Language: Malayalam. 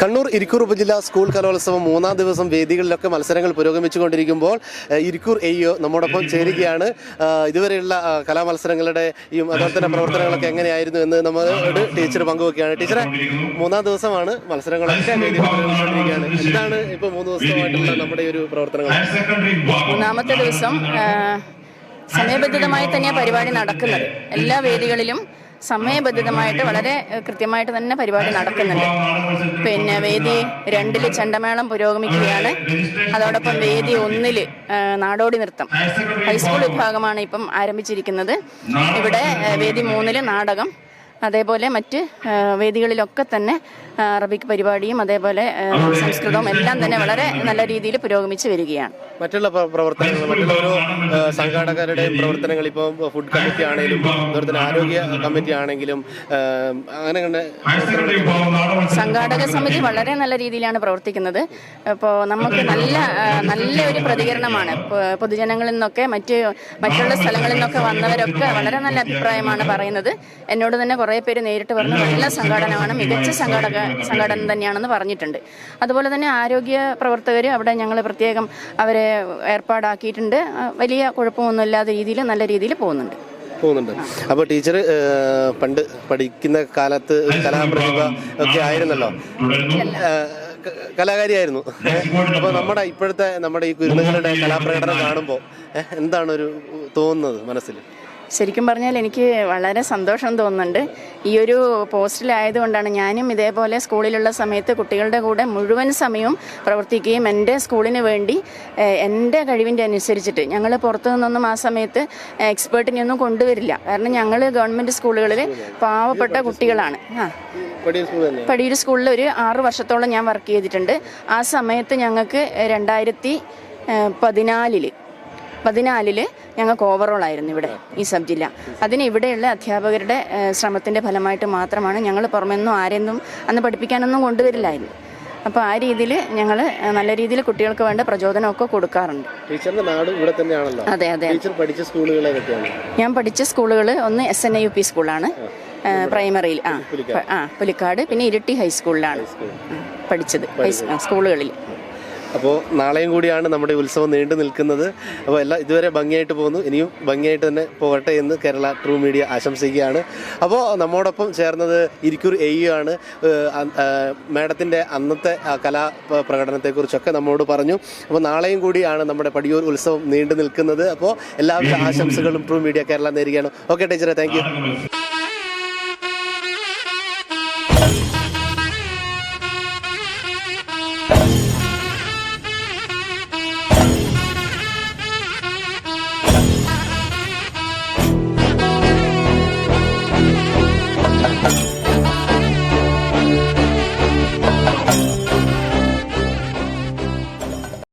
കണ്ണൂർ ഇരിക്കൂർ ഉപജില്ലാ സ്കൂൾ കലോത്സവം മൂന്നാം ദിവസം വേദികളിലൊക്കെ മത്സരങ്ങൾ പുരോഗമിച്ചുകൊണ്ടിരിക്കുമ്പോൾ ഇരിക്കൂർ എയ്യോ നമ്മോടൊപ്പം ചേരുകയാണ്. ഇതുവരെയുള്ള കലാമത്സരങ്ങളുടെ ഈ അതുപോലെ തന്നെ പ്രവർത്തനങ്ങളൊക്കെ എങ്ങനെയായിരുന്നു എന്ന് നമ്മളോട് ടീച്ചർ പങ്കുവെക്കുകയാണ്. ടീച്ചറെ മൂന്നാം ദിവസമാണ് മത്സരങ്ങളൊക്കെ പുരോഗമിച്ചുകൊണ്ടിരിക്കുകയാണ് എന്താണ് ഇപ്പോൾ മൂന്ന് ദിവസമായിട്ടുള്ള നമ്മുടെ ഒരു പ്രവർത്തനങ്ങൾ? മൂന്നാമത്തെ ദിവസം സമയബന്ധിതമായി തന്നെയാണ് പരിപാടി നടക്കുന്നത്. എല്ലാ വേദികളിലും സമയബന്ധിതമായിട്ട് വളരെ കൃത്യമായിട്ട് തന്നെ പരിപാടി നടക്കുന്നുണ്ട്. പിന്നെ വേദി രണ്ടിൽ ചെണ്ടമേളം പുരോഗമിക്കുകയാണ്. അതോടൊപ്പം വേദി ഒന്നിൽ നാടോടി നൃത്തം ഹൈസ്കൂൾ വിഭാഗമാണ് ഇപ്പം ആരംഭിച്ചിരിക്കുന്നത്. ഇവിടെ വേദി മൂന്നിൽ നാടകം അതേപോലെ മറ്റ് വേദികളിലൊക്കെ തന്നെ അറബിക് പരിപാടിയും അതേപോലെ സംസ്കൃതവും എല്ലാം തന്നെ വളരെ നല്ല രീതിയിൽ പുരോഗമിച്ച് വരികയാണ്. മറ്റുള്ള പ്ര- പ്രവർത്തനങ്ങൾ മറ്റുള്ള ഓരോ സംഘാടകരുടെയും പ്രവർത്തനങ്ങൾ ഇപ്പോൾ ഫുഡ് കമ്മിറ്റി ആണെങ്കിലും അതുപോലെ തന്നെ ആരോഗ്യ കമ്മിറ്റി ആണെങ്കിലും അങ്ങനെ സംഘാടക സമിതി വളരെ നല്ല രീതിയിലാണ് പ്രവർത്തിക്കുന്നത്. അപ്പോൾ നമുക്ക് നല്ല നല്ല ഒരു പ്രതികരണമാണ്. പൊതുജനങ്ങളിൽ നിന്നൊക്കെ മറ്റ് മറ്റുള്ള സ്ഥലങ്ങളിൽ നിന്നൊക്കെ വന്നവരൊക്കെ വളരെ നല്ല അഭിപ്രായമാണ് പറയുന്നത്. എന്നോട് തന്നെ കുറേ പേര് നേരിട്ട് പറഞ്ഞു നല്ല സംഘടനമാണ് മികച്ച സംഘടക സംഘടന തന്നെയാണെന്ന് പറഞ്ഞിട്ടുണ്ട്. അതുപോലെ തന്നെ ആരോഗ്യ പ്രവർത്തകർ അവിടെ ഞങ്ങൾ പ്രത്യേകം അവരെ ഏർപ്പാടാക്കിയിട്ടുണ്ട്. വലിയ കുഴപ്പമൊന്നുമില്ലാത്ത രീതിയിൽ നല്ല രീതിയിൽ പോകുന്നുണ്ട്. പോകുന്നുണ്ട്. അപ്പോൾ ടീച്ചർ പണ്ട് പഠിക്കുന്ന കാലത്ത് കലാപ്രതിഭ ഒക്കെ ആയിരുന്നല്ലോ? കലാകാരിയായിരുന്നു. അപ്പോൾ നമ്മുടെ ഇപ്പോഴത്തെ നമ്മുടെ ഈ കുരുന്നുകളുടെ കലാപ്രകടനം കാണുമ്പോൾ എന്താണ് ഒരു തോന്നുന്നത് മനസ്സിൽ ശരിക്കും പറഞ്ഞാൽ എനിക്ക് വളരെ സന്തോഷം തോന്നുന്നുണ്ട്. ഈ ഒരു പോസ്റ്റിലായതുകൊണ്ടാണ് ഞാനും ഇതേപോലെ സ്കൂളിലുള്ള സമയത്ത് കുട്ടികളുടെ കൂടെ മുഴുവൻ സമയവും പ്രവർത്തിക്കുകയും എന്റെ സ്കൂളിന് വേണ്ടി എന്റെ കഴിവിന്റെ അനുസരിച്ചിട്ട് ഞങ്ങൾ പുറത്തു നിന്നൊന്നും ആ സമയത്ത് എക്സ്പേർട്ടിനെയൊന്നും കൊണ്ടുവരില്ല. കാരണം ഞങ്ങൾ ഗവൺമെന്റ് സ്കൂളുകളിൽ പാവപ്പെട്ട കുട്ടികളാണ്. ആ. പടിയൂർ സ്കൂളിൽ ഒരു ആറ് വർഷത്തോളം ഞാൻ വർക്ക് ചെയ്തിട്ടുണ്ട്. ആ സമയത്ത് ഞങ്ങൾക്ക് രണ്ടായിരത്തി പതിനാലിൽ പതിനാലിൽ ഞങ്ങൾക്ക് ഓവറോൾ ആയിരുന്നു ഇവിടെ ഈ സബ് ജില്ല. അതിന് ഇവിടെയുള്ള അധ്യാപകരുടെ ശ്രമത്തിന്റെ ശ്രമത്തിന്റെ ഫലമായിട്ട് മാത്രമാണ് ഞങ്ങൾ പുറമെന്നും ആരെന്നും അന്ന് പഠിപ്പിക്കാനൊന്നും കൊണ്ടുവരില്ലായിരുന്നു. അപ്പോൾ ആ രീതിയിൽ ഞങ്ങൾ നല്ല രീതിയിൽ കുട്ടികൾക്ക് വേണ്ട പ്രചോദനമൊക്കെ കൊടുക്കാറുണ്ട്. ടീച്ചറിന്റെ നാട് ഇവിടെ തന്നെയാണല്ലോ? അതെ അതെ. ടീച്ചർ പഠിച്ച സ്കൂളുകൾ ഞാൻ പഠിച്ച സ്കൂളുകൾ ഒന്ന് S N I U P സ്കൂളാണ് പ്രൈമറിയിൽ ആ ആ പുലിക്കാട് പിന്നെ ഇരിട്ടി ഹൈസ്കൂളിലാണ് പഠിച്ചത് സ്കൂളുകളിൽ അപ്പോൾ നാളെയും കൂടിയാണ് നമ്മുടെ ഉത്സവം നീണ്ടു നിൽക്കുന്നത്. അപ്പോൾ എല്ലാം ഇതുവരെ ഭംഗിയായിട്ട് പോകുന്നു. ഇനിയും ഭംഗിയായിട്ട് തന്നെ പോകട്ടെ എന്ന് കേരള ട്രൂ മീഡിയ ആശംസിക്കുകയാണ്. അപ്പോൾ നമ്മോടൊപ്പം ചേർന്നത് ഇരിക്കൂർ എയ്യു ആണ്. മാഡത്തിന്റെ അന്നത്തെ കലാ പ്രകടനത്തെക്കുറിച്ചൊക്കെ നമ്മോട് പറഞ്ഞു. അപ്പോൾ നാളെയും കൂടിയാണ് നമ്മുടെ പടിയൂർ ഉത്സവം നീണ്ടു നിൽക്കുന്നത്. അപ്പോൾ എല്ലാവരുടെ ആശംസകളും ട്രൂ മീഡിയ കേരള നേരുകയാണ്. ഓക്കെ ടീച്ചറെ താങ്ക് യു